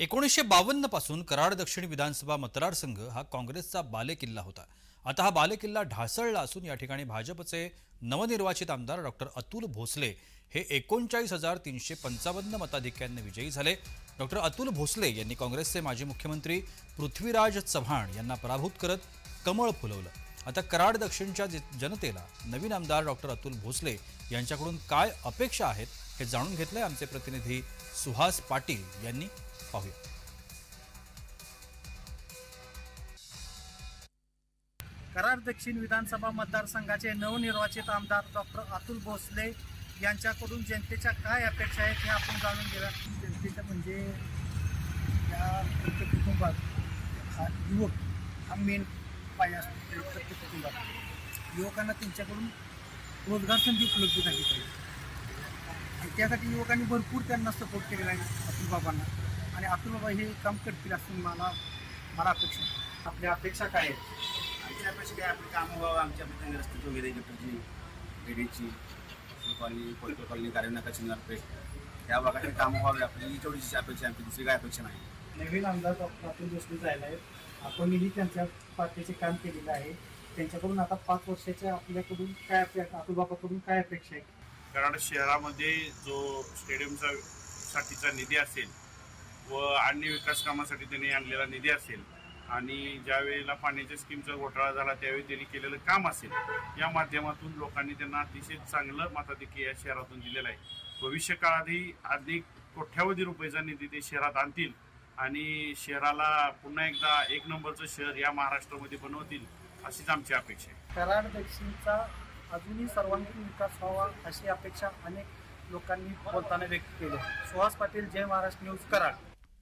एकोणीसशे बावन्नपासून कराड दक्षिण विधानसभा मतदारसंघ हा काँग्रेसचा बालेकिल्ला होता. आता हा बालेकिल्ला ढासळला असून या ठिकाणी भाजपचे नवनिर्वाचित आमदार डॉक्टर अतुल भोसले हे एकोणचाळीस हजार तीनशे पंचावन्न मताधिक्यांनी विजयी झाले. डॉक्टर अतुल भोसले यांनी काँग्रेसचे माजी मुख्यमंत्री पृथ्वीराज चव्हाण यांना पराभूत करत कमळ फुलवलं. आता कराड दक्षिणच्या जनतेला नवीन आमदार डॉक्टर अतुल भोसले यांच्याकडून काय अपेक्षा आहेत हे जाणून घेतलंय आमचे प्रतिनिधी सुहास पाटील यांनी. पाहूया कराड दक्षिण विधानसभा मतदारसंघाचे नवनिर्वाचित आमदार डॉक्टर अतुल भोसले यांच्याकडून जनतेच्या काय अपेक्षा आहेत हे आपण जाणून घेऊया जनतेच्या म्हणजे या प्रत्येक कुटुंबात हा युवक हा मेन पाया असतो प्रत्येक कुटुंबात युवकांना त्यांच्याकडून रोजगार संधी उपलब्ध झाली पाहिजे. आणि त्यासाठी युवकांनी भरपूर त्यांना सपोर्ट केलेला आहे अतुल बाबांना आणि अतुल बाबा हे काम करतील असं मला मला अपेक्षा आहे. आपल्या अपेक्षा काय आहेत आमची अपेक्षा काय? आपली कामं व्हावं आमच्या आपल्या रस्त्याची वगैरे गटरची रेडीची कॉलनी पोल्ट्री कॉलनी कार्यानाका चिन्हारपेठ या भागातील कामं व्हावे आपली तेवढीच अपेक्षा आमची दुसरी काय अपेक्षा नाही. नवीन आमदार डॉक्टर अतुल भोसले जायला आहेत. आपणही त्यांच्या पार्टीचे काम केलेलं आहे. त्यांच्याकडून आता पाच वर्षाच्या आपल्याकडून काय अपेक्षा अतुल बाबाकडून काय अपेक्षा आहे? कराड शहरामध्ये जो स्टेडियमचा साठीचा निधी असेल व अन्य विकास कामासाठी त्यांनी आणलेला निधी असेल आणि ज्या वेळेला पाण्याच्या स्कीमचा घोटाळा झाला त्यावेळी त्यांनी केलेलं काम असेल या माध्यमातून लोकांनी त्यांना अतिशय चांगलं मताधिक्य या शहरातून दिलेलं आहे. भविष्य काळातही अधिक कोट्यावधी रुपयाचा निधी ते शहरात आणतील आणि शहराला पुन्हा एकदा एक नंबरचं शहर या महाराष्ट्रामध्ये बनवतील अशीच आमची अपेक्षा आहे. कराड दक्षिणचा अजूनही सर्वांगीण विकास व्हावा अशी अपेक्षा अनेक लोकांनी बोलताना व्यक्त केली सुहास पाटील जय महाराष्ट्र न्यूज कराड.